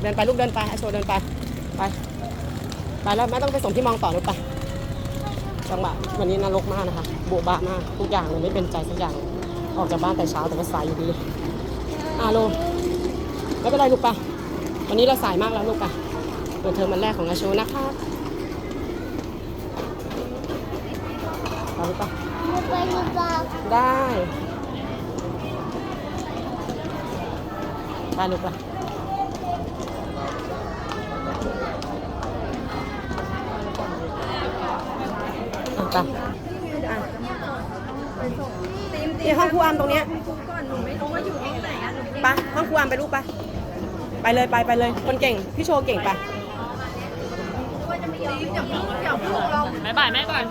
เดินไปลูกเดินไปไอโชว์เดินไป ไป ไปแล้วแม่ต้องไปส่งที่มองต่อลูกไป จังหวะวันนี้นรกมากนะคะโบบะมากทุกอย่างเลยไม่เป็นใจสักอย่าง ออกจากบ้านแต่เช้าแต่ก็สายอยู่ดีอ่าลูกไม่เป็นไรลูกไปวันนี้เราสายมากแล้วลูกไปเปิดเทอมวันแรกของอาโชนะคะไปลูกไปไปดูบ้างได้ไปลูกไปะ ไปอะนี่ห้องครูอามตรงเนี้ยไปห้องครูอามไปลูกไปไปเลยไปไปเลย คนเก่ง พี่โชว์เก่งไปบ๊ายบายแม่ก่อน